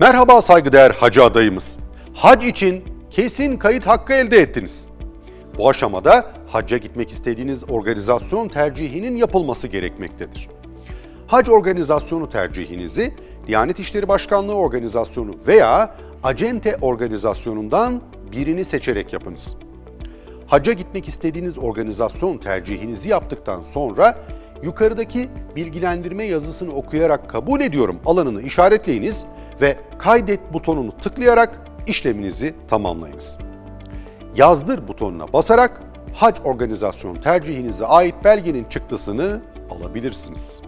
Merhaba saygıdeğer hacı adayımız. Hac için kesin kayıt hakkı elde ettiniz. Bu aşamada hacca gitmek istediğiniz organizasyon tercihinin yapılması gerekmektedir. Hac organizasyonu tercihinizi Diyanet İşleri Başkanlığı organizasyonu veya Acente organizasyonundan birini seçerek yapınız. Hacca gitmek istediğiniz organizasyon tercihinizi yaptıktan sonra yukarıdaki bilgilendirme yazısını okuyarak kabul ediyorum alanını işaretleyiniz ve kaydet butonunu tıklayarak işleminizi tamamlayınız. Yazdır butonuna basarak hac organizasyon tercihinize ait belgenin çıktısını alabilirsiniz.